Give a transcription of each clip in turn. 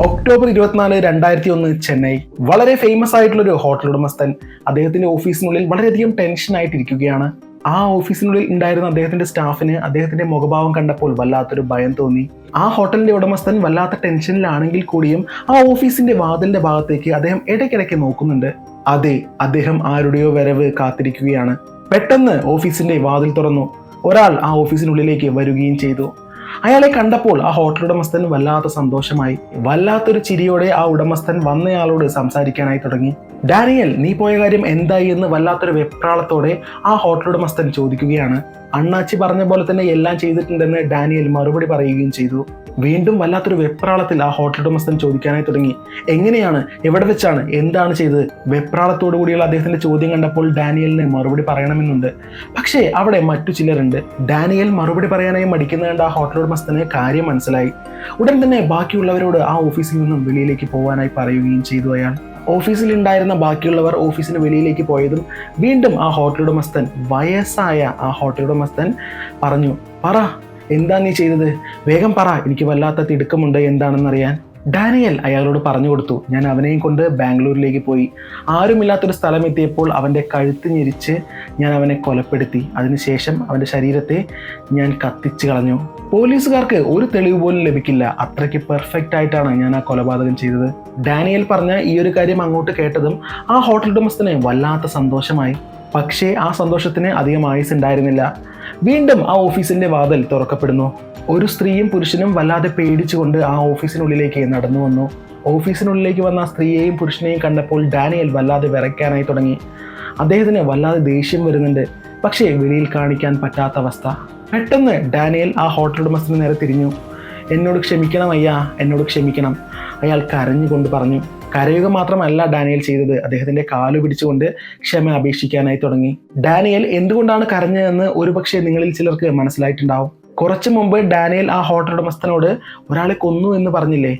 October ഇരുപത്തിനാല് രണ്ടായിരത്തി ഒന്ന് ചെന്നൈ വളരെ ഫേമസ് ആയിട്ടുള്ള ഒരു ഹോട്ടൽ ഉടമസ്ഥൻ അദ്ദേഹത്തിന്റെ ഓഫീസിനുള്ളിൽ വളരെയധികം ടെൻഷൻ ആയിട്ടിരിക്കുകയാണ്. ആ ഓഫീസിനുള്ളിൽ ഉണ്ടായിരുന്ന അദ്ദേഹത്തിന്റെ സ്റ്റാഫിന് അദ്ദേഹത്തിന്റെ മുഖഭാവം കണ്ടപ്പോൾ വല്ലാത്തൊരു ഭയം തോന്നി. ആ ഹോട്ടലിന്റെ ഉടമസ്ഥൻ വല്ലാത്ത ടെൻഷനിലാണെങ്കിൽ കൂടിയും ആ ഓഫീസിന്റെ വാതിലിന്റെ ഭാഗത്തേക്ക് അദ്ദേഹം ഇടയ്ക്കിടയ്ക്ക് നോക്കുന്നുണ്ട്. അതെ അദ്ദേഹം ആരുടെയോ വരവ് കാത്തിരിക്കുകയാണ്. പെട്ടെന്ന് ഓഫീസിന്റെ വാതിൽ തുറന്നു. ഒരാൾ ആ ഓഫീസിനുള്ളിലേക്ക് വരികയും ചെയ്തു. അയാളെ കണ്ടപ്പോൾ ആ ഹോട്ടൽ ഉടമസ്ഥൻ വല്ലാത്ത സന്തോഷമായി. വല്ലാത്തൊരു ചിരിയോടെ ആ ഉടമസ്ഥൻ വന്നയാളോട് സംസാരിക്കാനായി തുടങ്ങി. ഡാനിയൽ നീ പോയ കാര്യം എന്തായി? എന്ന് വല്ലാത്തൊരു വെപ്രാളത്തോടെ ആ ഹോട്ടൽ ഉടമസ്ഥൻ ചോദിക്കുകയാണ്. അണ്ണാച്ചി പറഞ്ഞ പോലെ തന്നെ എല്ലാം ചെയ്തിട്ടുണ്ടെന്ന് ഡാനിയൽ മറുപടി പറയുകയും ചെയ്തു. വീണ്ടും വല്ലാത്തൊരു വെപ്രാളത്തിൽ ആ ഹോട്ടൽ ഉടമസ്ഥൻ ചോദിക്കാനായി തുടങ്ങി. എങ്ങനെയാണ്? എവിടെ വെച്ചാണ്? എന്താണ് ചെയ്തത്? വെപ്രാളത്തോടു കൂടിയുള്ള അദ്ദേഹത്തിന്റെ ചോദ്യം കണ്ടപ്പോൾ ഡാനിയലിന് മറുപടി പറയണമെന്നുണ്ട്. പക്ഷേ അവിടെ മറ്റു ചിലരുണ്ട്. ഡാനിയൽ മറുപടി പറയാനായി മടിക്കുന്നത് കണ്ട ആ ഹോട്ടൽ ഉടമസ്ഥന് കാര്യം മനസ്സിലായി. ഉടൻ തന്നെ ബാക്കിയുള്ളവരോട് ആ ഓഫീസിൽ നിന്നും വെളിയിലേക്ക് പോകാനായി പറയുകയും ചെയ്തു അയാൾ. ഓഫീസിൽ ഉണ്ടായിരുന്ന ബാക്കിയുള്ളവർ ഓഫീസിന് വെളിയിലേക്ക് പോയതും വീണ്ടും ആ ഹോട്ടൽ ഉടമസ്ഥൻ വയസ്സായ ആ ഹോട്ടൽ ഉടമസ്ഥൻ പറഞ്ഞു പറ എന്താ നീ ചെയ്തത്? വേഗം പറ എനിക്ക് വല്ലാത്ത തിടുക്കമുണ്ട് എന്താണെന്നറിയാൻ. ഡാനിയൽ അയാളോട് പറഞ്ഞു കൊടുത്തു. ഞാൻ അവനെയും കൊണ്ട് ബാംഗ്ലൂരിലേക്ക് പോയി. ആരുമില്ലാത്തൊരു സ്ഥലം എത്തിയപ്പോൾ അവന്റെ കഴുത്ത് ഞെരിച്ച് ഞാൻ അവനെ കൊലപ്പെടുത്തി. അതിനുശേഷം അവന്റെ ശരീരത്തെ ഞാൻ കത്തിച്ചു കളഞ്ഞു. പോലീസുകാർക്ക് ഒരു തെളിവ് പോലും ലഭിക്കില്ല. അത്രയ്ക്ക് പെർഫെക്റ്റ് ആയിട്ടാണ് ഞാൻ ആ കൊലപാതകം ചെയ്തത്. ഡാനിയൽ പറഞ്ഞ ഈ ഒരു കാര്യം അങ്ങോട്ട് കേട്ടതും ആ ഹോട്ടൽ ഉടമസ്ഥന് വല്ലാത്ത സന്തോഷമായി. പക്ഷേ ആ സന്തോഷത്തിന് അധികം ആയുസ് ഉണ്ടായിരുന്നില്ല. വീണ്ടും ആ ഓഫീസിന്റെ വാതിൽ തുറക്കപ്പെടുന്നു. ഒരു സ്ത്രീയും പുരുഷനും വല്ലാതെ പേടിച്ചുകൊണ്ട് ആ ഓഫീസിനുള്ളിലേക്ക് നടന്നു വന്നു. ഓഫീസിനുള്ളിലേക്ക് വന്ന ആ സ്ത്രീയെയും പുരുഷനെയും കണ്ടപ്പോൾ ഡാനിയൽ വല്ലാതെ വിറയ്ക്കാനായി തുടങ്ങി. അദ്ദേഹത്തിന് വല്ലാതെ ദേഷ്യം വരുന്നുണ്ട്. പക്ഷേ വെളിയിൽ കാണിക്കാൻ പറ്റാത്ത അവസ്ഥ. പെട്ടെന്ന് ഡാനിയൽ ആ ഹോട്ടൽ ഉടമസ്ഥന് നേരെ തിരിഞ്ഞു. എന്നോട് ക്ഷമിക്കണം അയ്യാ എന്നോട് ക്ഷമിക്കണം അയാൾ കരഞ്ഞുകൊണ്ട് പറഞ്ഞു. കരയുക മാത്രമല്ല ഡാനിയൽ ചെയ്തത്. അദ്ദേഹത്തിന്റെ കാലു പിടിച്ചുകൊണ്ട് ക്ഷമ അപേക്ഷിക്കാനായി തുടങ്ങി. ഡാനിയൽ എന്തുകൊണ്ടാണ് കരഞ്ഞതെന്ന് ഒരുപക്ഷെ നിങ്ങളിൽ ചിലർക്ക് മനസ്സിലായിട്ടുണ്ടാവും. കുറച്ചു മുമ്പ് ഡാനിയൽ ആ ഹോട്ടൽ ഉടമസ്ഥനോട് ഒരാളെ കൊന്നു എന്ന് പറഞ്ഞില്ലേ?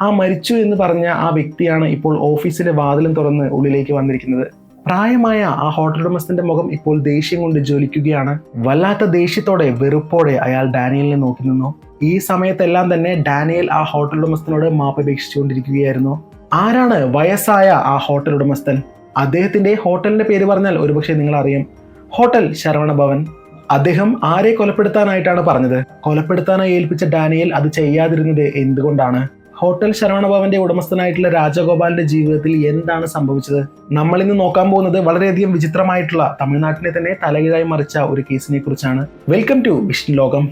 ആ മരിച്ചു എന്ന് പറഞ്ഞ ആ വ്യക്തിയാണ് ഇപ്പോൾ ഓഫീസിന്റെ വാതിലും തുറന്ന് ഉള്ളിലേക്ക് വന്നിരിക്കുന്നത്. പ്രായമായ ആ ഹോട്ടൽ ഉടമസ്ഥന്റെ മുഖം ഇപ്പോൾ ദേഷ്യം കൊണ്ട് ജ്വലിക്കുകയാണ്. വല്ലാത്ത ദേഷ്യത്തോടെ വെറുപ്പോടെ അയാൾ ഡാനിയലിനെ നോക്കി നിന്നു. ഈ സമയത്തെല്ലാം തന്നെ ഡാനിയൽ ആ ഹോട്ടൽ ഉടമസ്ഥനോട് മാപ്പ് മാപ്പപേക്ഷിച്ചുകൊണ്ടിരിക്കുകയായിരുന്നു ആരാണ് വയസ്സായ ആ ഹോട്ടൽ ഉടമസ്ഥൻ? അദ്ദേഹത്തിന്റെ ഹോട്ടലിന്റെ പേര് പറഞ്ഞാൽ ഒരുപക്ഷെ നിങ്ങൾ അറിയും ഹോട്ടൽ ശരവണഭവൻ. അദ്ദേഹം ആരെ കൊലപ്പെടുത്താനായിട്ടാണ് പറഞ്ഞത്? കൊലപ്പെടുത്താനായി ഏൽപ്പിച്ച ഡാനിയൽ അത് ചെയ്യാതിരുന്നത് എന്തുകൊണ്ടാണ്? ഹോട്ടൽ ശരവണ ഭവന്റെ ഉടമസ്ഥനായിട്ടുള്ള രാജഗോപാലിന്റെ ജീവിതത്തിൽ എന്താണ് സംഭവിച്ചത്? നമ്മൾ ഇന്ന് നോക്കാൻ പോകുന്നത് വളരെയധികം വിചിത്രമായിട്ടുള്ള തമിഴ്നാട്ടിനെ തന്നെ തലകീഴായി മറിച്ച ഒരു കേസിനെ കുറിച്ചാണ് വെൽക്കം ടു വിഷ്ണു ലോകം.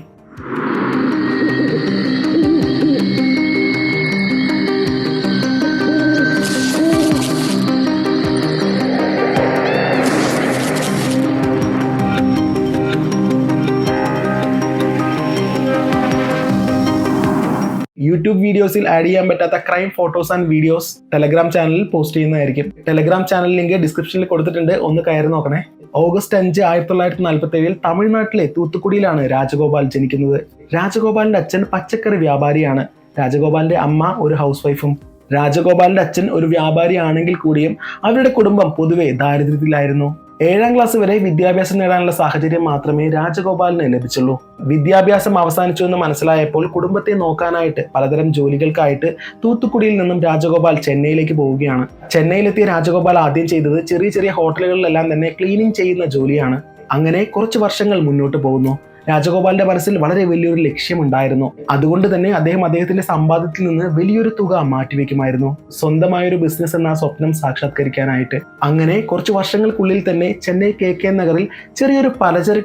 യൂട്യൂബ് വീഡിയോസിൽ ആഡ് ചെയ്യാൻ പറ്റാത്ത crime photos and videos Telegram ചാനലിൽ പോസ്റ്റ് ചെയ്യുന്നതായിരിക്കും. ടെലഗ്രാം ചാനൽ ലിങ്ക് ഡിസ്ക്രിപ്ഷനിൽ കൊടുത്തിട്ടുണ്ട്. ഒന്ന് കയറി നോക്കണേ. ഓഗസ്റ്റ് അഞ്ച് ആയിരത്തി തൊള്ളായിരത്തി നാൽപ്പത്തി ഏഴിൽ തമിഴ്നാട്ടിലെ തൂത്തുക്കുടിയിലാണ് രാജഗോപാൽ ജനിക്കുന്നത്. രാജഗോപാലിന്റെ അച്ഛൻ പച്ചക്കറി വ്യാപാരിയാണ്. രാജഗോപാലിന്റെ അമ്മ ഒരു ഹൗസ് വൈഫും രാജഗോപാലിന്റെ അച്ഛൻ ഒരു വ്യാപാരി ആണെങ്കിൽ കൂടിയും അവരുടെ കുടുംബം പൊതുവെ ദാരിദ്ര്യത്തിലായിരുന്നു. ഏഴാം ക്ലാസ് വരെ വിദ്യാഭ്യാസം നേടാനുള്ള സാഹചര്യം മാത്രമേ രാജഗോപാലിന് ലഭിച്ചുള്ളൂ. വിദ്യാഭ്യാസം അവസാനിച്ചു എന്ന് മനസ്സിലായപ്പോൾ കുടുംബത്തെ നോക്കാനായിട്ട് പലതരം ജോലികൾക്കായിട്ട് തൂത്തുക്കുടിയിൽ നിന്നും രാജഗോപാൽ ചെന്നൈയിലേക്ക് പോവുകയാണ്. ചെന്നൈയിലെത്തിയ രാജഗോപാൽ ആദ്യം ചെയ്തത് ചെറിയ ചെറിയ ഹോട്ടലുകളിലെല്ലാം തന്നെ ക്ലീനിങ് ചെയ്യുന്ന ജോലിയാണ്. അങ്ങനെ കുറച്ച് വർഷങ്ങൾ മുന്നോട്ട് പോകുന്നു. രാജഗോപാലിന്റെ മനസ്സിൽ വളരെ വലിയൊരു ലക്ഷ്യമുണ്ടായിരുന്നു. അതുകൊണ്ട് തന്നെ അദ്ദേഹം അദ്ദേഹത്തിന്റെ സമ്പാദ്യത്തിൽ നിന്ന് വലിയൊരു തുക മാറ്റിവെക്കുമായിരുന്നു. സ്വന്തമായൊരു ബിസിനസ് എന്ന സ്വപ്നം സാക്ഷാത്കരിക്കാനായിട്ട്. അങ്ങനെ കുറച്ച് വർഷങ്ങൾക്കുള്ളിൽ തന്നെ ചെന്നൈ കെ കെ നഗറിൽ ചെറിയൊരു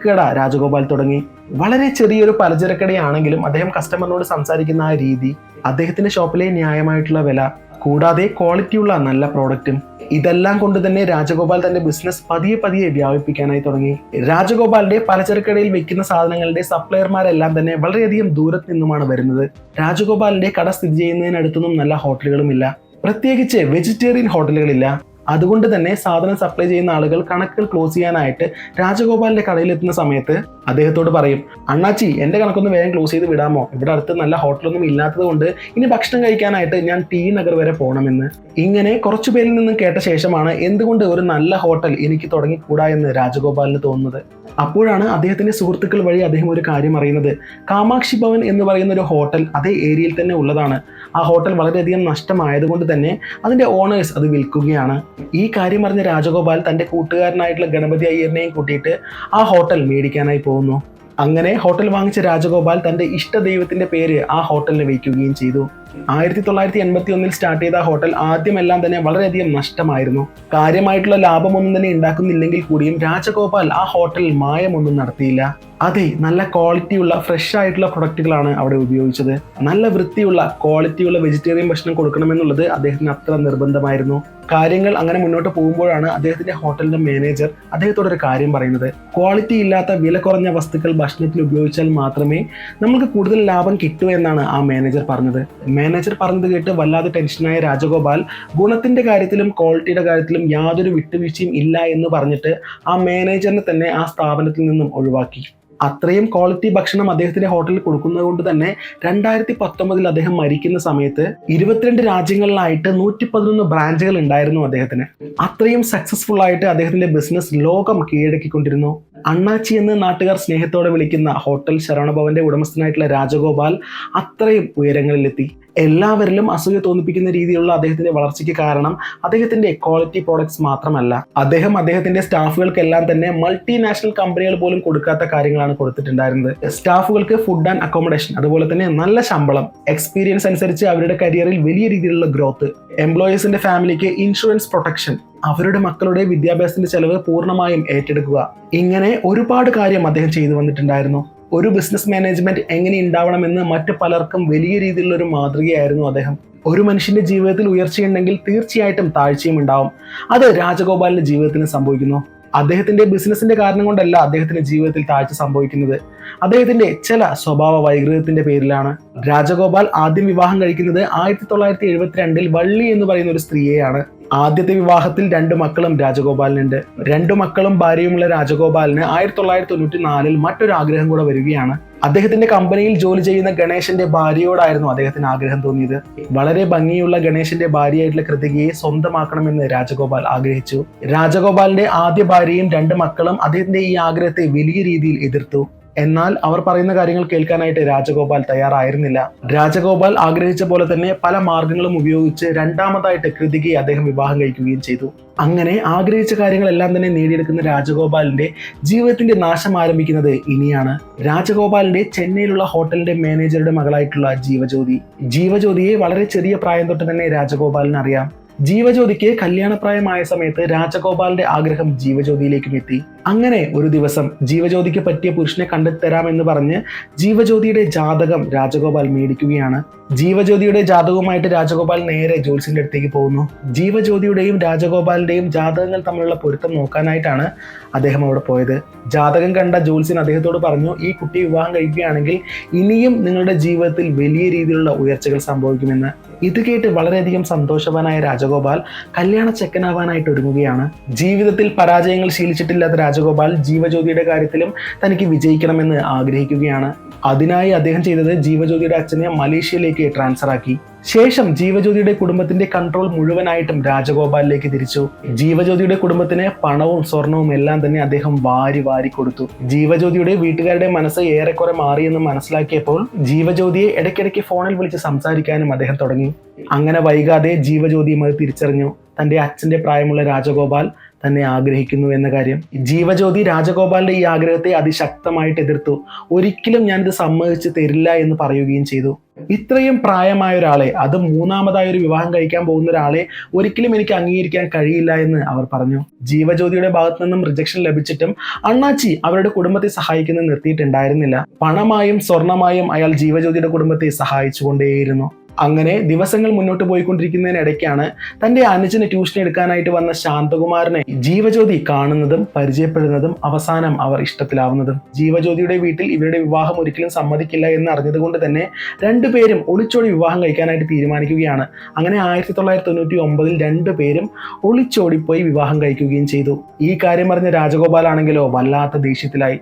കട രാജഗോപാൽ തുടങ്ങി. വളരെ ചെറിയൊരു പലചരക്കടയാണെങ്കിലും അദ്ദേഹം കസ്റ്റമറിനോട് സംസാരിക്കുന്ന ആ രീതി അദ്ദേഹത്തിന്റെ ഷോപ്പിലെ ന്യായമായിട്ടുള്ള വില കൂടാതെ ക്വാളിറ്റിയുള്ള നല്ല പ്രോഡക്റ്റും ഇതെല്ലാം കൊണ്ട് തന്നെ രാജഗോപാൽ തന്റെ ബിസിനസ് പതിയെ പതിയെ വ്യാപിപ്പിക്കാനായി തുടങ്ങി. രാജഗോപാലിന്റെ പലചരക്കടയിൽ വെക്കുന്ന സാധനങ്ങളുടെ സപ്ലയർമാരെല്ലാം തന്നെ വളരെയധികം ദൂരത്ത് നിന്നുമാണ് വരുന്നത്. രാജഗോപാലിന്റെ കട സ്ഥിതി ചെയ്യുന്നതിനടുത്തൊന്നും നല്ല ഹോട്ടലുകളുമില്ല പ്രത്യേകിച്ച് വെജിറ്റേറിയൻ ഹോട്ടലുകളില്ല അതുകൊണ്ട് തന്നെ സാധനം സപ്ലൈ ചെയ്യുന്ന ആളുകൾ കണക്കുകൾ ക്ലോസ് ചെയ്യാനായിട്ട് രാജഗോപാലിന്റെ കടയിൽ എത്തുന്ന സമയത്ത് അദ്ദേഹത്തോട് പറയും അണ്ണാച്ചി എന്റെ കണക്കൊന്നും വേഗം ക്ലോസ് ചെയ്ത് വിടാമോ? ഇവിടെ അടുത്ത് നല്ല ഹോട്ടലൊന്നും ഇല്ലാത്തത് കൊണ്ട് ഇനി ഭക്ഷണം കഴിക്കാനായിട്ട് ഞാൻ ടി നഗർ വരെ പോകണമെന്ന്. ഇങ്ങനെ കുറച്ചു പേരിൽ നിന്നും കേട്ട ശേഷമാണ് എന്തുകൊണ്ട് ഒരു നല്ല ഹോട്ടൽ എനിക്ക് തുടങ്ങിക്കൂടാ എന്ന് രാജഗോപാലിന് തോന്നുന്നത്. അപ്പോഴാണ് അദ്ദേഹത്തിന്റെ സുഹൃത്തുക്കൾ വഴി അദ്ദേഹം ഒരു കാര്യം അറിയുന്നത്. കാമാക്ഷി ഭവൻ എന്ന് പറയുന്ന ഒരു ഹോട്ടൽ അതേ ഏരിയയിൽ തന്നെ ഉള്ളതാണ്. ആ ഹോട്ടൽ വളരെയധികം നഷ്ടമായതുകൊണ്ട് തന്നെ അതിന്റെ ഓണേഴ്സ് അത് വിൽക്കുകയാണ്. ഈ കാര്യം അറിഞ്ഞ രാജഗോപാൽ തന്റെ കൂട്ടുകാരനായിട്ടുള്ള ഗണപതി അയ്യറിനെയും കൂട്ടിയിട്ട് ആ ഹോട്ടൽ മേടിക്കാനായി പോകുന്നു. അങ്ങനെ ഹോട്ടൽ വാങ്ങിച്ച രാജഗോപാൽ തന്റെ ഇഷ്ട ദൈവത്തിന്റെ പേര് ആ ഹോട്ടലിന് വയ്ക്കുകയും ചെയ്തു. ആയിരത്തി തൊള്ളായിരത്തി എൺപത്തി ഒന്നിൽ സ്റ്റാർട്ട് ചെയ്ത ഹോട്ടൽ ആദ്യമെല്ലാം തന്നെ വളരെയധികം നഷ്ടമായിരുന്നു. കാര്യമായിട്ടുള്ള ലാഭമൊന്നും തന്നെ ഉണ്ടാക്കുന്നില്ലെങ്കിൽ കൂടിയും രാജഗോപാൽ ആ ഹോട്ടൽ മായമൊന്നും നടത്തിയില്ല. അതെ നല്ല ക്വാളിറ്റിയുള്ള ഫ്രഷ് ആയിട്ടുള്ള പ്രൊഡക്റ്റുകളാണ് അവിടെ ഉപയോഗിച്ചത്. നല്ല വൃത്തിയുള്ള ക്വാളിറ്റിയുള്ള വെജിറ്റേറിയൻ ഭക്ഷണം കൊടുക്കണമെന്നുള്ളത് അദ്ദേഹത്തിന് അത്ര നിർബന്ധമായിരുന്നു. കാര്യങ്ങൾ അങ്ങനെ മുന്നോട്ട് പോകുമ്പോഴാണ് അദ്ദേഹത്തിന്റെ ഹോട്ടലിന്റെ മാനേജർ അദ്ദേഹത്തോട് ഒരു കാര്യം പറയുന്നത്. ക്വാളിറ്റി ഇല്ലാത്ത വില കുറഞ്ഞ വസ്തുക്കൾ ഭക്ഷണത്തിൽ ഉപയോഗിച്ചാൽ മാത്രമേ നമുക്ക് കൂടുതൽ ലാഭം കിട്ടൂ എന്നാണ് ആ മാനേജർ പറഞ്ഞത്. മാനേജർ പറഞ്ഞത് കേട്ട് വല്ലാതെ ടെൻഷനായ രാജഗോപാൽ ഗുണത്തിന്റെ കാര്യത്തിലും ക്വാളിറ്റിയുടെ കാര്യത്തിലും യാതൊരു വിട്ടുവീഴ്ചയും ഇല്ല എന്ന് പറഞ്ഞിട്ട് ആ മാനേജറിനെ തന്നെ ആ സ്ഥാപനത്തിൽ നിന്നും ഒഴിവാക്കി. അത്രയും ക്വാളിറ്റി ഭക്ഷണം അദ്ദേഹത്തിന്റെ ഹോട്ടലിൽ കൊടുക്കുന്നത് കൊണ്ട് തന്നെ രണ്ടായിരത്തി പത്തൊമ്പതിൽ അദ്ദേഹം മരിക്കുന്ന സമയത്ത് ഇരുപത്തിരണ്ട് രാജ്യങ്ങളിലായിട്ട് നൂറ്റി പതിനൊന്ന് ബ്രാഞ്ചുകൾ ഉണ്ടായിരുന്നു അദ്ദേഹത്തിന്. അത്രയും സക്സസ്ഫുൾ ആയിട്ട് അദ്ദേഹത്തിന്റെ ബിസിനസ് ലോകം കീഴടക്കിക്കൊണ്ടിരുന്നു. അണ്ണാച്ചി എന്ന് നാട്ടുകാർ സ്നേഹത്തോടെ വിളിക്കുന്ന ഹോട്ടൽ ശരവണഭവന്റെ ഉടമസ്ഥനായിട്ടുള്ള രാജഗോപാൽ അത്രയും ഉയരങ്ങളിലെത്തി. എല്ലാവരിലും അസൂയ തോന്നിപ്പിക്കുന്ന രീതിയിലുള്ള അദ്ദേഹത്തിന്റെ വളർച്ചയ്ക്ക് കാരണം അദ്ദേഹത്തിന്റെ ക്വാളിറ്റി പ്രോഡക്ട്സ് മാത്രമല്ല. അദ്ദേഹം അദ്ദേഹത്തിന്റെ സ്റ്റാഫുകൾക്കെല്ലാം തന്നെ മൾട്ടിനാഷണൽ കമ്പനികൾ പോലും കൊടുക്കാത്ത കാര്യങ്ങളാണ് കൊടുത്തിട്ടുണ്ടായിരുന്നത്. സ്റ്റാഫുകൾക്ക് ഫുഡ് ആൻഡ് അക്കോമഡേഷൻ അതുപോലെ തന്നെ നല്ല ശമ്പളം എക്സ്പീരിയൻസ് അനുസരിച്ച് അവരുടെ കരിയറിൽ വലിയ രീതിയിലുള്ള ഗ്രോത്ത് എംപ്ലോയീസിന്റെ ഫാമിലിക്ക് ഇൻഷുറൻസ് പ്രൊട്ടക്ഷൻ അവരുടെ മക്കളുടെ വിദ്യാഭ്യാസത്തിന്റെ ചെലവ് പൂർണമായും ഏറ്റെടുക്കുക. ഇങ്ങനെ ഒരുപാട് കാര്യം അദ്ദേഹം ചെയ്തു വന്നിട്ടുണ്ടായിരുന്നു. ഒരു ബിസിനസ് മാനേജ്മെന്റ് എങ്ങനെ ഉണ്ടാവണമെന്ന് മറ്റ് പലർക്കും വലിയ രീതിയിലുള്ള ഒരു മാതൃകയായിരുന്നു അദ്ദേഹം. ഒരു മനുഷ്യന്റെ ജീവിതത്തിൽ ഉയർച്ചയുണ്ടെങ്കിൽ തീർച്ചയായിട്ടും താഴ്ചയും ഉണ്ടാവും. അത് രാജഗോപാലിന്റെ ജീവിതത്തിന് സംഭവിക്കുന്നു. അദ്ദേഹത്തിന്റെ ബിസിനസിന്റെ കാരണം കൊണ്ടല്ല അദ്ദേഹത്തിന്റെ ജീവിതത്തിൽ താഴ്ച സംഭവിക്കുന്നത്. അദ്ദേഹത്തിന്റെ ചില സ്വഭാവ വൈകൃതത്തിന്റെ പേരിലാണ്. രാജഗോപാൽ ആദ്യം വിവാഹം കഴിക്കുന്നത് ആയിരത്തി തൊള്ളായിരത്തി എഴുപത്തിരണ്ടിൽ വള്ളി എന്ന് പറയുന്ന ഒരു സ്ത്രീയെയാണ്. ആദ്യത്തെ വിവാഹത്തിൽ രണ്ട് മക്കളും രാജഗോപാലിനുണ്ട്. രണ്ടു മക്കളും ഭാര്യയുമുള്ള രാജഗോപാലിന് ആയിരത്തി തൊള്ളായിരത്തി തൊണ്ണൂറ്റി നാലിൽ മറ്റൊരു ആഗ്രഹം കൂടെ വരികയാണ്. അദ്ദേഹത്തിന്റെ കമ്പനിയിൽ ജോലി ചെയ്യുന്ന ഗണേശന്റെ ഭാര്യയോടായിരുന്നു അദ്ദേഹത്തിന് ആഗ്രഹം തോന്നിയത്. വളരെ ഭംഗിയുള്ള ഗണേശന്റെ ഭാര്യയായിട്ടുള്ള കൃതികയെ സ്വന്തമാക്കണമെന്ന് രാജഗോപാൽ ആഗ്രഹിച്ചു. രാജഗോപാലിന്റെ ആദ്യ ഭാര്യയും രണ്ട് മക്കളും അദ്ദേഹത്തിന്റെ ഈ ആഗ്രഹത്തെ വലിയ രീതിയിൽ എതിർത്തു. എന്നാൽ അവർ പറയുന്ന കാര്യങ്ങൾ കേൾക്കാനായിട്ട് രാജഗോപാൽ തയ്യാറായിരുന്നില്ല. രാജഗോപാൽ ആഗ്രഹിച്ച പോലെ തന്നെ പല മാർഗങ്ങളും ഉപയോഗിച്ച് രണ്ടാമതായിട്ട് കൃതികയെ അദ്ദേഹം വിവാഹം കഴിക്കുകയും ചെയ്തു. അങ്ങനെ ആഗ്രഹിച്ച കാര്യങ്ങളെല്ലാം തന്നെ നേടിയെടുക്കുന്ന രാജഗോപാലിന്റെ ജീവിതത്തിന്റെ നാശം ആരംഭിക്കുന്നത് ഇനിയാണ്. രാജഗോപാലിന്റെ ചെന്നൈയിലുള്ള ഹോട്ടലിന്റെ മാനേജറുടെ മകളായിട്ടുള്ള ജീവജ്യോതി. ജീവജ്യോതിയെ വളരെ ചെറിയ പ്രായം തൊട്ട് തന്നെ രാജഗോപാലിന് അറിയാം ജീവജ്യോതിക്ക് കല്യാണപ്രായമായ സമയത്ത് രാജഗോപാലിന്റെ ആഗ്രഹം ജീവജ്യോതിയിലേക്കും എത്തി. അങ്ങനെ ഒരു ദിവസം ജീവജ്യോതിക്ക് പറ്റിയ പുരുഷനെ കണ്ടെത്തരാമെന്ന് പറഞ്ഞ് ജീവജ്യോതിയുടെ ജാതകം രാജഗോപാൽ മേടിക്കുകയാണ്. ജീവജ്യോതിയുടെ ജാതകവുമായിട്ട് രാജഗോപാൽ നേരെ ജോത്സ്യന്റെ അടുത്തേക്ക് പോകുന്നു. ജീവജ്യോതിയുടെയും രാജഗോപാലിന്റെയും ജാതകങ്ങൾ തമ്മിലുള്ള പൊരുത്തം നോക്കാനായിട്ടാണ് അദ്ദേഹം അവിടെ പോയത്. ജാതകം കണ്ട ജോത്സ്യൻ അദ്ദേഹത്തോട് പറഞ്ഞു ഈ കുട്ടി വിവാഹം കഴിക്കുകയാണെങ്കിൽ ഇനിയും നിങ്ങളുടെ ജീവിതത്തിൽ വലിയ രീതിയിലുള്ള ഉയർച്ചകൾ സംഭവിക്കുമെന്ന്. ഇത് കേട്ട് വളരെയധികം സന്തോഷവാനായ രാജഗോപാൽ കല്യാണ ചെക്കനാവാനായിട്ട് ഒരുങ്ങുകയാണ്. ജീവിതത്തിൽ പരാജയങ്ങൾ ശീലിച്ചിട്ടില്ലാത്ത രാജഗോപാൽ ജീവജ്യോതിയുടെ കാര്യത്തിലും തനിക്ക് വിജയിക്കണമെന്ന് ആഗ്രഹിക്കുകയാണ്. അതിനായി അദ്ദേഹം ചെയ്തത് ജീവജ്യോതിയുടെ അച്ഛനെ മലേഷ്യയിലേക്ക് ട്രാൻസ്ഫർ ആക്കി. ശേഷം ജീവജ്യോതിയുടെ കുടുംബത്തിന്റെ കൺട്രോൾ മുഴുവനായിട്ടും രാജഗോപാലിലേക്ക് തിരിച്ചു. ജീവജ്യോതിയുടെ കുടുംബത്തിന് പണവും സ്വർണവും എല്ലാം തന്നെ അദ്ദേഹം വാരി വാരി കൊടുത്തു. ജീവജ്യോതിയുടെ വീട്ടുകാരുടെ മനസ്സ് ഏറെക്കുറെ മാറിയെന്ന് മനസ്സിലാക്കിയപ്പോൾ ജീവജ്യോതിയെ ഇടയ്ക്കിടയ്ക്ക് ഫോണിൽ വിളിച്ച് സംസാരിക്കാനും അദ്ദേഹം തുടങ്ങി. അങ്ങനെ വൈകാതെ ജീവജ്യോതിയും അത് തിരിച്ചറിഞ്ഞു. തന്റെ അച്ഛന്റെ പ്രായമുള്ള രാജഗോപാൽ തന്നെ ആഗ്രഹിക്കുന്നു എന്ന കാര്യം. ജീവജ്യോതി രാജഗോപാലിന്റെ ഈ ആഗ്രഹത്തെ അതിശക്തമായിട്ട് എതിർത്തു. ഒരിക്കലും ഞാനിത് സമ്മതിച്ച് തരില്ല എന്ന് പറയുകയും ചെയ്തു. ഇത്രയും പ്രായമായ ഒരാളെ അത് മൂന്നാമതായ ഒരു വിവാഹം കഴിക്കാൻ പോകുന്ന ഒരാളെ ഒരിക്കലും എനിക്ക് അംഗീകരിക്കാൻ കഴിയില്ല എന്ന് അവർ പറഞ്ഞു. ജീവജ്യോതിയുടെ ഭാഗത്തു നിന്നും റിജക്ഷൻ ലഭിച്ചിട്ടും അണ്ണാച്ചി അവരുടെ കുടുംബത്തെ സഹായിക്കുന്നത് നിർത്തിയിട്ടുണ്ടായിരുന്നില്ല. പണമായും സ്വർണമായും അയാൾ ജീവജ്യോതിയുടെ കുടുംബത്തെ സഹായിച്ചുകൊണ്ടേയിരുന്നു. അങ്ങനെ ദിവസങ്ങൾ മുന്നോട്ട് പോയിക്കൊണ്ടിരിക്കുന്നതിനിടയ്ക്കാണ് തന്റെ അനുജന് ട്യൂഷൻ എടുക്കാനായിട്ട് വന്ന ശാന്തകുമാറിനെ ജീവജ്യോതി കാണുന്നതും പരിചയപ്പെടുന്നതും അവസാനം അവർ ഇഷ്ടത്തിലാവുന്നതും. ജീവജ്യോതിയുടെ വീട്ടിൽ ഇവരുടെ വിവാഹം ഒരിക്കലും സമ്മതിക്കില്ല എന്ന് അറിഞ്ഞതുകൊണ്ട് തന്നെ രണ്ടുപേരും ഒളിച്ചോടി വിവാഹം കഴിക്കാനായിട്ട് തീരുമാനിക്കുകയാണ്. അങ്ങനെ ആയിരത്തി തൊള്ളായിരത്തി തൊണ്ണൂറ്റി ഒമ്പതിൽ രണ്ടുപേരും ഒളിച്ചോടിപ്പോയി വിവാഹം കഴിക്കുകയും ചെയ്തു. ഈ കാര്യം അറിഞ്ഞ രാജഗോപാലാണെങ്കിലോ വല്ലാത്ത ദേഷ്യത്തിലായി.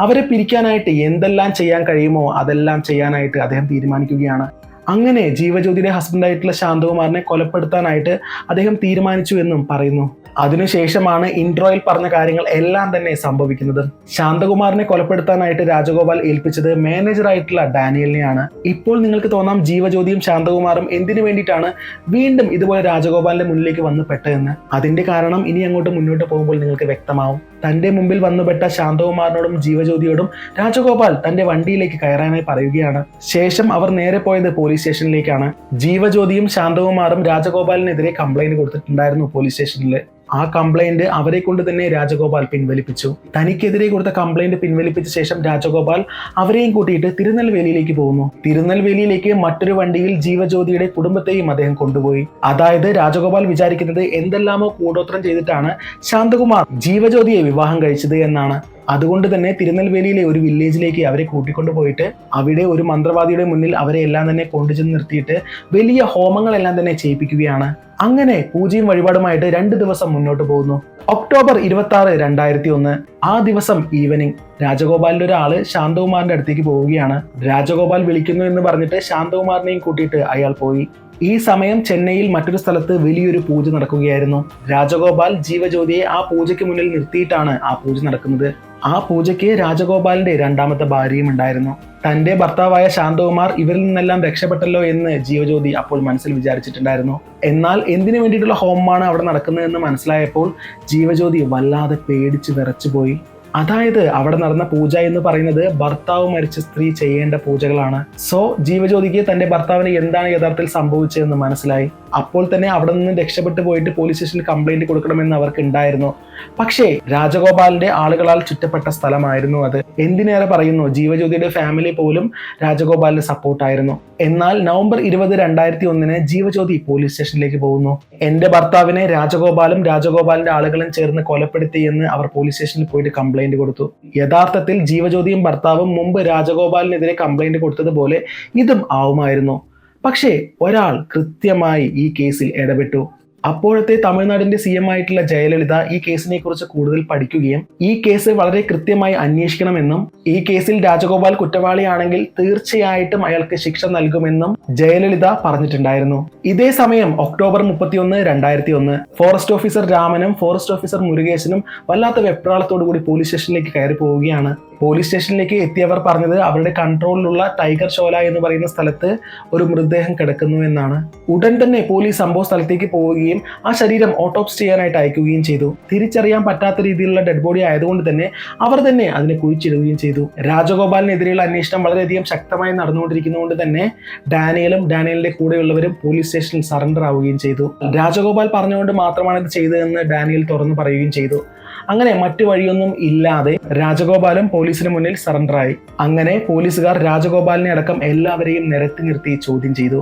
അവരെ പിരിക്കാനായിട്ട് എന്തെല്ലാം ചെയ്യാൻ കഴിയുമോ അതെല്ലാം ചെയ്യാനായിട്ട് അദ്ദേഹം തീരുമാനിക്കുകയാണ്. അങ്ങനെ ജീവജ്യോതിയുടെ ഹസ്ബൻഡായിട്ടുള്ള ശാന്തകുമാറിനെ കൊലപ്പെടുത്താനായിട്ട് അദ്ദേഹം തീരുമാനിച്ചു എന്നും പറയുന്നു. അതിനുശേഷമാണ് ഇൻട്രോയിൽ പറഞ്ഞ കാര്യങ്ങൾ എല്ലാം തന്നെ സംഭവിക്കുന്നത്. ശാന്തകുമാറിനെ കൊലപ്പെടുത്താനായിട്ട് രാജഗോപാൽ ഏൽപ്പിച്ചത് മാനേജറായിട്ടുള്ള ഡാനിയലിനെയാണ്. ഇപ്പോൾ നിങ്ങൾക്ക് തോന്നാം ജീവജ്യോതിയും ശാന്തകുമാറും എന്തിനു വേണ്ടിയിട്ടാണ് വീണ്ടും ഇതുപോലെ രാജഗോപാലിന്റെ മുന്നിലേക്ക് വന്ന് പെട്ടതെന്ന്. അതിന്റെ കാരണം ഇനി അങ്ങോട്ട് മുന്നോട്ട് പോകുമ്പോൾ നിങ്ങൾക്ക് വ്യക്തമാവും. തന്റെ മുമ്പിൽ വന്നുപെട്ട ശാന്തകുമാറിനോടും ജീവജ്യോതിയോടും രാജഗോപാൽ തന്റെ വണ്ടിയിലേക്ക് കയറാനായി പറയുകയാണ്. ശേഷം അവർ നേരെ പോയത് പോലീസ് സ്റ്റേഷനിലേക്കാണ് ജീവജ്യോതിയും ശാന്തകുമാറും രാജഗോപാലിനെതിരെ കംപ്ലൈന്റ് കൊടുത്തിട്ടുണ്ടായിരുന്നു പോലീസ് സ്റ്റേഷനിൽ ആ കംപ്ലൈന്റ് അവരെ കൊണ്ട് തന്നെ രാജഗോപാൽ പിൻവലിപ്പിച്ചു. തനിക്കെതിരെ കൊടുത്ത കംപ്ലൈന്റ് പിൻവലിപ്പിച്ച ശേഷം രാജഗോപാൽ അവരെയും കൂട്ടിയിട്ട് തിരുനെൽവേലിയിലേക്ക് പോകുന്നു. തിരുനെൽവേലിയിലേക്ക് മറ്റൊരു വണ്ടിയിൽ ജീവജ്യോതിയുടെ കുടുംബത്തെയും അദ്ദേഹം കൊണ്ടുപോയി. അതായത് രാജഗോപാൽ വിചാരിക്കുന്നത് എന്തെല്ലാമോ കൂടോത്രം ചെയ്തിട്ടാണ് ശാന്തകുമാർ ജീവജ്യോതിയെ വിവാഹം കഴിച്ചത് എന്നാണ്. അതുകൊണ്ട് തന്നെ തിരുനെൽവേലിയിലെ ഒരു വില്ലേജിലേക്ക് അവരെ കൂട്ടിക്കൊണ്ടു പോയിട്ട് അവിടെ ഒരു മന്ത്രവാദിയുടെ മുന്നിൽ അവരെ എല്ലാം തന്നെ കൊണ്ടുചെന്ന് നിർത്തിയിട്ട് വലിയ ഹോമങ്ങളെല്ലാം തന്നെ ചെയ്യിപ്പിക്കുകയാണ്. അങ്ങനെ പൂജയും വഴിപാടുമായിട്ട് രണ്ട് ദിവസം മുന്നോട്ട് പോകുന്നു. ഒക്ടോബർ ഇരുപത്തി ആറ് രണ്ടായിരത്തി ഒന്ന് ആ ദിവസം ഈവനിങ് രാജഗോപാലിന്റെ ഒരാൾ ശാന്തകുമാറിന്റെ അടുത്തേക്ക് പോവുകയാണ്. രാജഗോപാൽ വിളിക്കുന്നു എന്ന് പറഞ്ഞിട്ട് ശാന്തകുമാറിനെയും കൂട്ടിയിട്ട് അയാൾ പോയി. ഈ സമയം ചെന്നൈയിൽ മറ്റൊരു സ്ഥലത്ത് വലിയൊരു പൂജ നടക്കുകയായിരുന്നു. രാജഗോപാൽ ജീവജ്യോതിയെ ആ പൂജയ്ക്ക് മുന്നിൽ നിർത്തിയിട്ടാണ് ആ പൂജ നടക്കുന്നത്. ആ പൂജയ്ക്ക് രാജഗോപാലിന്റെ രണ്ടാമത്തെ ഭാര്യയും ഉണ്ടായിരുന്നു. തന്റെ ഭർത്താവായ ശാന്തകുമാർ ഇവരിൽ നിന്നെല്ലാം രക്ഷപ്പെട്ടല്ലോ എന്ന് ജീവജ്യോതി അപ്പോൾ മനസ്സിൽ വിചാരിച്ചിട്ടുണ്ടായിരുന്നു. എന്നാൽ എന്തിനു വേണ്ടിയിട്ടുള്ള ഹോമമാണ് അവിടെ നടക്കുന്നതെന്ന് മനസ്സിലായപ്പോൾ ജീവജ്യോതി വല്ലാതെ പേടിച്ച് വിറച്ചുപോയി. അതായത് അവിടെ നടന്ന പൂജ എന്ന് പറയുന്നത് ഭർത്താവ് മരിച്ച സ്ത്രീ ചെയ്യേണ്ട പൂജകളാണ്. സോ ജീവജ്യോതിക്ക് തന്റെ ഭർത്താവിന് എന്താണ് യഥാർത്ഥത്തിൽ സംഭവിച്ചതെന്ന് മനസ്സിലായി? അപ്പോൾ തന്നെ അവിടെ നിന്ന് രക്ഷപ്പെട്ടു പോയിട്ട് പോലീസ് സ്റ്റേഷനിൽ കംപ്ലൈന്റ് കൊടുക്കണമെന്ന് അവർക്ക് ഉണ്ടായിരുന്നു പക്ഷേ രാജഗോപാലിന്റെ ആളുകളാൽ ചുറ്റപ്പെട്ട സ്ഥലമായിരുന്നു അത്. എന്തിനേറെ പറയുന്നു? ജീവജ്യോതിയുടെ ഫാമിലി പോലും രാജഗോപാലിന് സപ്പോർട്ടായിരുന്നു എന്നാൽ നവംബർ ഇരുപത് രണ്ടായിരത്തി ഒന്നിന് ജീവജ്യോതി പോലീസ് സ്റ്റേഷനിലേക്ക് പോകുന്നു. എന്റെ ഭർത്താവിനെ രാജഗോപാലും രാജഗോപാലിന്റെ ആളുകളും ചേർന്ന് കൊലപ്പെടുത്തി എന്ന് അവർ പോലീസ് സ്റ്റേഷനിൽ പോയിട്ട് കംപ്ലൈന്റ് കൊടുത്തു. യഥാർത്ഥത്തിൽ ജീവജ്യോതിയും ഭർത്താവും മുമ്പ് രാജഗോപാലിനെതിരെ കംപ്ലൈന്റ് കൊടുത്തതുപോലെ ഇതും ആവുമായിരുന്നു. പക്ഷേ ഒരാൾ കൃത്യമായി ഈ കേസിൽ ഇടപെട്ടു. അപ്പോഴത്തെ തമിഴ്നാടിന്റെ സി എം ആയിട്ടുള്ള ജയലളിത ഈ കേസിനെ കുറിച്ച് കൂടുതൽ പഠിക്കുകയും ഈ കേസ് വളരെ കൃത്യമായി അന്വേഷിക്കണമെന്നും ഈ കേസിൽ രാജഗോപാൽ കുറ്റവാളിയാണെങ്കിൽ തീർച്ചയായിട്ടും അയാൾക്ക് ശിക്ഷ നൽകുമെന്നും ജയലളിത പറഞ്ഞിട്ടുണ്ടായിരുന്നു. ഇതേ സമയം ഒക്ടോബർ മുപ്പത്തിയൊന്ന് രണ്ടായിരത്തി ഒന്ന് ഫോറസ്റ്റ് ഓഫീസർ രാമനും ഫോറസ്റ്റ് ഓഫീസർ മുരുകേശനും വല്ലാത്ത വെപ്രാളത്തോടു കൂടി പോലീസ് സ്റ്റേഷനിലേക്ക് കയറി പോവുകയാണ്. പോലീസ് സ്റ്റേഷനിലേക്ക് എത്തിയവർ പറഞ്ഞത് അവരുടെ കൺട്രോളിലുള്ള ടൈഗർ ഷോല എന്ന് പറയുന്ന സ്ഥലത്ത് ഒരു മൃതദേഹം കിടക്കുന്നു എന്നാണ്. ഉടൻ തന്നെ പോലീസ് സംഭവ സ്ഥലത്തേക്ക് പോവുകയും ആ ശരീരം ഓട്ടോപ്സ് ചെയ്യാനായിട്ട് അയക്കുകയും ചെയ്തു. തിരിച്ചറിയാൻ പറ്റാത്ത രീതിയിലുള്ള ഡെഡ് ബോഡി ആയതുകൊണ്ട് തന്നെ അവർ തന്നെ അതിനെ കുഴിച്ചിടുകയും ചെയ്തു. രാജഗോപാലിനെതിരെയുള്ള അന്വേഷണം വളരെയധികം ശക്തമായി നടന്നുകൊണ്ടിരിക്കുന്നതുകൊണ്ട് തന്നെ ഡാനിയലും ഡാനിയലിന്റെ കൂടെയുള്ളവരും പോലീസ് സ്റ്റേഷനിൽ സറണ്ടർ ആവുകയും ചെയ്തു. രാജഗോപാൽ പറഞ്ഞുകൊണ്ട് മാത്രമാണ് ഇത് ചെയ്തതെന്ന് ഡാനിയൽ തുറന്നു പറയുകയും ചെയ്തു. അങ്ങനെ മറ്റു വഴിയൊന്നും ഇല്ലാതെ രാജഗോപാലും പോലീസിന് മുന്നിൽ സറണ്ടറായി അങ്ങനെ പോലീസുകാർ രാജഗോപാലിനെ അടക്കം എല്ലാവരെയും നിരത്തി നിർത്തി ചോദ്യം ചെയ്തു.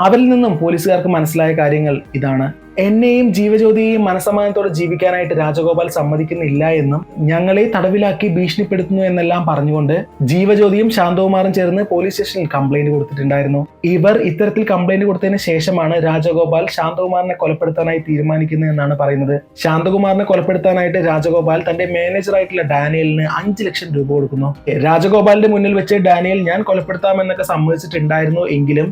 അവരിൽ നിന്നും പോലീസുകാർക്ക് മനസ്സിലായ കാര്യങ്ങൾ ഇതാണ്. എന്നെയും ജീവജ്യോതിയെയും മനസമാനത്തോടെ ജീവിക്കാനായിട്ട് രാജഗോപാൽ സമ്മതിക്കുന്നില്ല എന്നും ഞങ്ങളെ തടവിലാക്കി ഭീഷണിപ്പെടുത്തുന്നു എന്നെല്ലാം പറഞ്ഞുകൊണ്ട് ജീവജ്യോതിയും ശാന്തകുമാറും ചേർന്ന് പോലീസ് സ്റ്റേഷനിൽ കംപ്ലൈന്റ് കൊടുത്തിട്ടുണ്ടായിരുന്നു. ഇവർ ഇത്തരത്തിൽ കംപ്ലൈന്റ് കൊടുത്തതിന് ശേഷമാണ് രാജഗോപാൽ ശാന്തകുമാറിനെ കൊലപ്പെടുത്താനായി തീരുമാനിക്കുന്നത് എന്നാണ് പറയുന്നത്. ശാന്തകുമാറിനെ കൊലപ്പെടുത്താനായിട്ട് രാജഗോപാൽ തന്റെ മാനേജർ ആയിട്ടുള്ള ഡാനിയലിന് അഞ്ച് ലക്ഷം രൂപ കൊടുക്കുന്നു. രാജഗോപാലിന്റെ മുന്നിൽ വെച്ച് ഡാനിയൽ ഞാൻ കൊലപ്പെടുത്താമെന്നൊക്കെ സമ്മതിച്ചിട്ടുണ്ടായിരുന്നു എങ്കിലും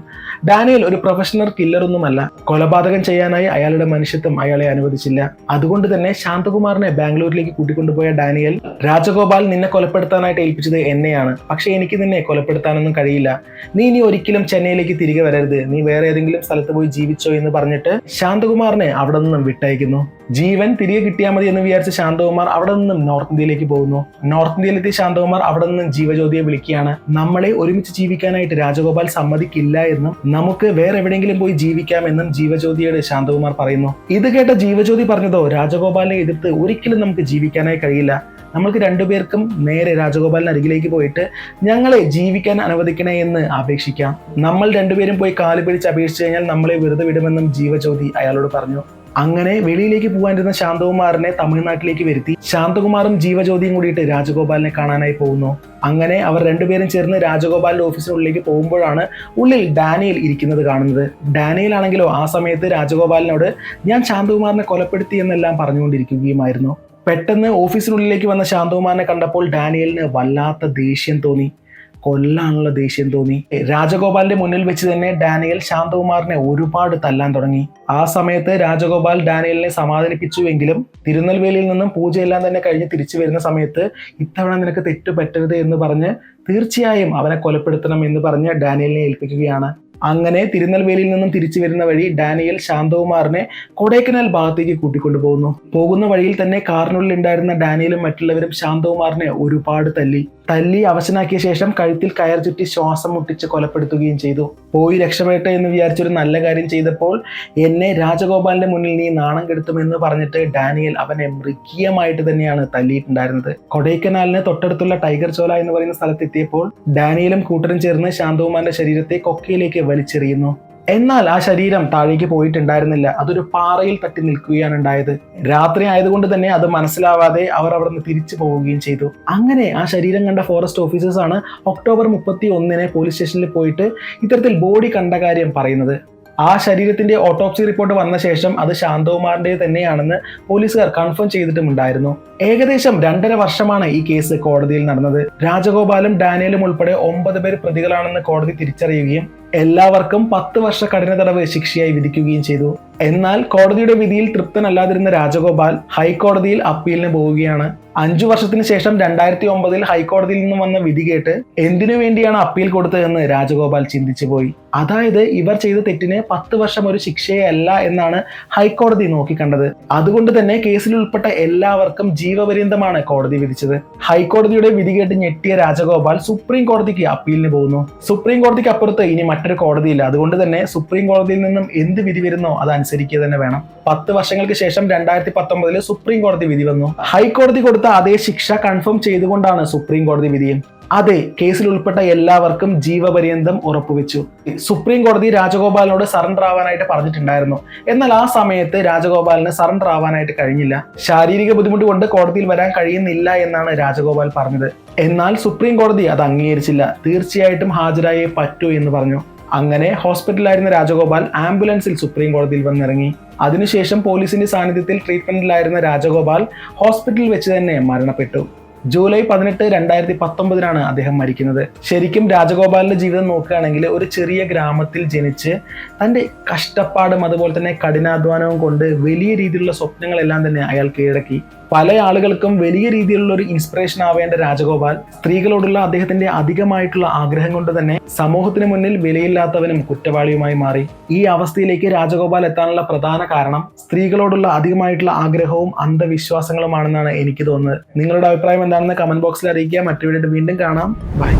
ഡാനിയൽ ഒരു പ്രൊഫഷണൽ കില്ലറൊന്നുമല്ല കൊലപാതകം ചെയ്യാനായി അയാളുടെ മനുഷ്യത്വം അയാളെ അനുവദിച്ചില്ല. അതുകൊണ്ട് തന്നെ ശാന്തകുമാറിനെ ബാംഗ്ലൂരിലേക്ക് കൂട്ടിക്കൊണ്ടുപോയ ഡാനിയൽ രാജഗോപാൽ നിന്നെ കൊലപ്പെടുത്താനായിട്ട് ഏൽപ്പിച്ചത് എന്നെയാണ്. പക്ഷേ എനിക്ക് നിന്നെ കൊലപ്പെടുത്താനൊന്നും കഴിയില്ല. നീ ഇനി ഒരിക്കലും ചെന്നൈയിലേക്ക് തിരികെ വരരുത്. നീ വേറെ ഏതെങ്കിലും സ്ഥലത്ത് പോയി ജീവിച്ചോ എന്ന് പറഞ്ഞിട്ട് ശാന്തകുമാറിനെ അവിടെ നിന്നും വിട്ടയക്കുന്നു. ജീവൻ തിരികെ കിട്ടിയാൽ മതി എന്ന് വിചാരിച്ച ശാന്തകുമാർ അവിടെ നിന്നും നോർത്ത് ഇന്ത്യയിലേക്ക് പോകുന്നു. നോർത്ത് ഇന്ത്യയിലെത്തിയ ശാന്തകുമാർ അവിടെ നിന്നും ജീവജ്യോതിയെ വിളിക്കുകയാണ്. നമ്മളെ ഒരുമിച്ച് ജീവിക്കാനായിട്ട് രാജഗോപാൽ സമ്മതിക്കില്ല എന്നും നമുക്ക് വേറെ എവിടെയെങ്കിലും പോയി ജീവിക്കാം ജീവിക്കാമെന്നും ജീവജ്യോതിയോട് ശാന്തകുമാർ പറയുന്നു. ഇത് കേട്ട ജീവജ്യോതി പറഞ്ഞതോ രാജഗോപാലിനെ എതിർത്ത് ഒരിക്കലും നമുക്ക് ജീവിക്കാനായി കഴിയില്ല. നമ്മൾക്ക് രണ്ടുപേർക്കും നേരെ രാജഗോപാലിന് അരികിലേക്ക് പോയിട്ട് ഞങ്ങളെ ജീവിക്കാൻ അനുവദിക്കണേ എന്ന് അപേക്ഷിക്കാം. നമ്മൾ രണ്ടുപേരും പോയി കാൽ പിടിച്ച് അപേക്ഷിച്ചു കഴിഞ്ഞാൽ നമ്മളെ വെറുതെ വിടുമെന്നും ജീവജ്യോതി അയാളോട് പറഞ്ഞു. അങ്ങനെ വെളിയിലേക്ക് പോകാനിരുന്ന ശാന്തകുമാറിനെ തമിഴ്നാട്ടിലേക്ക് വരുത്തി. ശാന്തകുമാറും ജീവജ്യോതിയും കൂടിയിട്ട് രാജഗോപാലിനെ കാണാനായി പോകുന്നു. അങ്ങനെ അവർ രണ്ടുപേരും ചേർന്ന് രാജഗോപാലിന്റെ ഓഫീസിനുള്ളിലേക്ക് പോകുമ്പോഴാണ് ഉള്ളിൽ ഡാനിയൽ ഇരിക്കുന്നത് കാണുന്നത്. ഡാനിയൽ ആണെങ്കിലോ ആ സമയത്ത് രാജഗോപാലിനോട് ഞാൻ ശാന്തകുമാറിനെ കൊലപ്പെടുത്തി എന്നെല്ലാം പറഞ്ഞുകൊണ്ടിരിക്കുകയുമായിരുന്നു. പെട്ടെന്ന് ഓഫീസിനുള്ളിലേക്ക് വന്ന ശാന്തകുമാറിനെ കണ്ടപ്പോൾ ഡാനിയലിന് വല്ലാത്ത ദേഷ്യം തോന്നി. കൊല്ലാനുള്ള ദേഷ്യം തോന്നി. രാജഗോപാലിന്റെ മുന്നിൽ വെച്ച് തന്നെ ഡാനിയൽ ശാന്തകുമാറിനെ ഒരുപാട് തല്ലാൻ തുടങ്ങി. ആ സമയത്ത് രാജഗോപാൽ ഡാനിയലിനെ സമാധാനിപ്പിച്ചുവെങ്കിലും തിരുനെൽവേലിയിൽ നിന്നും പൂജയെല്ലാം തന്നെ കഴിഞ്ഞ് തിരിച്ചു വരുന്ന സമയത്ത് ഇത്തവണ നിനക്ക് തെറ്റ് പറ്റരുത് എന്ന് പറഞ്ഞ് തീർച്ചയായും അവനെ കൊലപ്പെടുത്തണം എന്ന് പറഞ്ഞ് ഡാനിയലിനെ ഏൽപ്പിക്കുകയാണ്. അങ്ങനെ തിരുനെൽവേലിയിൽ നിന്നും തിരിച്ചു വരുന്ന വഴി ഡാനിയൽ ശാന്തകുമാറിനെ കൊടൈക്കനാൽ ഭാഗത്തേക്ക് കൂട്ടിക്കൊണ്ടു പോകുന്നു. പോകുന്ന വഴിയിൽ തന്നെ കാറിനുള്ളിൽ ഉണ്ടായിരുന്ന ഡാനിയലും മറ്റുള്ളവരും ശാന്തകുമാറിനെ ഒരുപാട് തല്ലി. തല്ലി അവശനാക്കിയ ശേഷം കഴുത്തിൽ കയർ ചുറ്റി ശ്വാസം മുട്ടിച്ച് കൊലപ്പെടുത്തുകയും ചെയ്തു. പോയി രക്ഷപ്പെട്ടെ എന്ന് വിചാരിച്ചൊരു നല്ല കാര്യം ചെയ്തപ്പോൾ എന്നെ രാജഗോപാലിന്റെ മുന്നിൽ നീ നാണം കെടുത്തുമെന്ന് പറഞ്ഞിട്ട് ഡാനിയൽ അവനെ മൃഗീയമായിട്ട് തന്നെയാണ് തല്ലിയിട്ടുണ്ടായിരുന്നത്. കൊടൈക്കനാലിന് തൊട്ടടുത്തുള്ള ടൈഗർ ചോല എന്ന് പറയുന്ന സ്ഥലത്തെത്തിയപ്പോൾ ഡാനിയലും കൂട്ടരും ചേർന്ന് ശാന്തകുമാറിന്റെ ശരീരത്തെ കൊക്കയിലേക്ക് വലിച്ചെറിയുന്നു. എന്നാൽ ആ ശരീരം താഴേക്ക് പോയിട്ടുണ്ടായിരുന്നില്ല. അതൊരു പാറയിൽ തട്ടി നിൽക്കുകയാണ് ഉണ്ടായത്. രാത്രി ആയതുകൊണ്ട് തന്നെ അത് മനസ്സിലാവാതെ അവർ അവിടെ നിന്ന് തിരിച്ചു പോവുകയും ചെയ്തു. അങ്ങനെ ആ ശരീരം കണ്ട ഫോറസ്റ്റ് ഓഫീസേഴ്സാണ് ഒക്ടോബർ മുപ്പത്തി ഒന്നിന് പോലീസ് സ്റ്റേഷനിൽ പോയിട്ട് ഇത്തരത്തിൽ ബോഡി കണ്ട കാര്യം പറയുന്നത്. ആ ശരീരത്തിന്റെ ഓട്ടോപ്സി റിപ്പോർട്ട് വന്ന ശേഷം അത് ശാന്തകുമാറിന്റെ തന്നെയാണെന്ന് പോലീസുകാർ കൺഫേം ചെയ്തിട്ടുമുണ്ടായിരുന്നു. ഏകദേശം രണ്ടര വർഷമാണ് ഈ കേസ് കോടതിയിൽ നടന്നത്. രാജഗോപാലും ഡാനിയലും ഉൾപ്പെടെ ഒമ്പത് പേർ പ്രതികളാണെന്ന് കോടതി തിരിച്ചറിയുകയും എല്ലാവർക്കും പത്ത് വർഷ കഠിന തടവ് ശിക്ഷയായി വിധിക്കുകയും ചെയ്തു. എന്നാൽ കോടതിയുടെ വിധിയിൽ തൃപ്തനല്ലാതിരുന്ന രാജഗോപാൽ ഹൈക്കോടതിയിൽ അപ്പീലിന് പോവുകയാണ്. അഞ്ചു വർഷത്തിന് ശേഷം രണ്ടായിരത്തി ഒമ്പതിൽ ഹൈക്കോടതിയിൽ നിന്ന് വന്ന വിധി കേട്ട് എന്തിനു വേണ്ടിയാണ് അപ്പീൽ കൊടുത്തതെന്ന് രാജഗോപാൽ ചിന്തിച്ചു പോയി. അതായത് ഇവർ ചെയ്ത തെറ്റിന് പത്ത് വർഷം ഒരു ശിക്ഷയല്ല എന്നാണ് ഹൈക്കോടതി നോക്കിക്കണ്ടത്. അതുകൊണ്ട് തന്നെ കേസിൽ ഉൾപ്പെട്ട എല്ലാവർക്കും ജീവപര്യന്തമാണ് കോടതി വിധിച്ചത്. ഹൈക്കോടതിയുടെ വിധി കേട്ട് ഞെട്ടിയ രാജഗോപാൽ സുപ്രീം കോടതിക്ക് അപ്പീലിന് പോകുന്നു. സുപ്രീം കോടതിക്ക് അപ്പുറത്ത് ഇനി മറ്റൊരു കോടതിയില്ല. അതുകൊണ്ട് തന്നെ സുപ്രീം കോടതിയിൽ നിന്നും എന്ത് വിധി വരുന്നോ അത് അനുസരിക്കുക തന്നെ വേണം. പത്ത് വർഷങ്ങൾക്ക് ശേഷം രണ്ടായിരത്തി പത്തൊമ്പതിൽ സുപ്രീം കോടതി വിധി വന്നു. ഹൈക്കോടതി കൊടുത്ത അതേ ശിക്ഷ കൺഫേം ചെയ്തുകൊണ്ടാണ് സുപ്രീം കോടതി വിധിയും അതെ കേസിൽ ഉൾപ്പെട്ട എല്ലാവർക്കും ജീവപര്യന്തം ഉറപ്പുവെച്ചു. സുപ്രീം കോടതി രാജഗോപാലിനോട് സറണ്ടർ ആവാനായിട്ട് പറഞ്ഞിട്ടുണ്ടായിരുന്നു. എന്നാൽ ആ സമയത്ത് രാജഗോപാലിന് സറണ്ടർ ആവാനായിട്ട് കഴിഞ്ഞില്ല. ശാരീരിക ബുദ്ധിമുട്ട് കൊണ്ട് കോടതിയിൽ വരാൻ കഴിയുന്നില്ല എന്നാണ് രാജഗോപാൽ പറഞ്ഞത്. എന്നാൽ സുപ്രീം കോടതി അത് അംഗീകരിച്ചില്ല. തീർച്ചയായിട്ടും ഹാജരായേ പറ്റൂ എന്ന് പറഞ്ഞു. അങ്ങനെ ഹോസ്പിറ്റലിലായിരുന്ന രാജഗോപാൽ ആംബുലൻസിൽ സുപ്രീം കോടതിയിൽ വന്നിറങ്ങി. അതിനുശേഷം പോലീസിന്റെ സാന്നിധ്യത്തിൽ ട്രീറ്റ്മെന്റിലായിരുന്ന രാജഗോപാൽ ഹോസ്പിറ്റലിൽ വെച്ച് തന്നെ മരണപ്പെട്ടു. ജൂലൈ പതിനെട്ട് രണ്ടായിരത്തി പത്തൊമ്പതിനാണ് അദ്ദേഹം മരിക്കുന്നത്. ശരിക്കും രാജഗോപാലിന്റെ ജീവിതം നോക്കുകയാണെങ്കിൽ ഒരു ചെറിയ ഗ്രാമത്തിൽ ജനിച്ച് തന്റെ കഷ്ടപ്പാടും അതുപോലെ തന്നെ കഠിനാധ്വാനവും കൊണ്ട് വലിയ രീതിയിലുള്ള സ്വപ്നങ്ങളെല്ലാം തന്നെ അയാൾ കീഴടക്കി. പല ആളുകൾക്കും വലിയ രീതിയിലുള്ള ഒരു ഇൻസ്പിറേഷൻ ആവേണ്ട രാജഗോപാൽ. സ്ത്രീകളോടുള്ള അദ്ദേഹത്തിന്റെ അധികമായിട്ടുള്ള ആഗ്രഹം കൊണ്ട് തന്നെ സമൂഹത്തിന് മുന്നിൽ വിലയില്ലാത്തവനും കുറ്റവാളിയുമായി മാറി. ഈ അവസ്ഥയിലേക്ക് രാജഗോപാൽ എത്താനുള്ള പ്രധാന കാരണം സ്ത്രീകളോടുള്ള അധികമായിട്ടുള്ള ആഗ്രഹവും അന്ധവിശ്വാസങ്ങളുമാണെന്നാണ് എനിക്ക് തോന്നുന്നത്. നിങ്ങളുടെ അഭിപ്രായം എന്താണെന്ന് കമന്റ് ബോക്സിൽ അറിയിക്കുക. മറ്റു വീണ്ടും കാണാം. ബൈ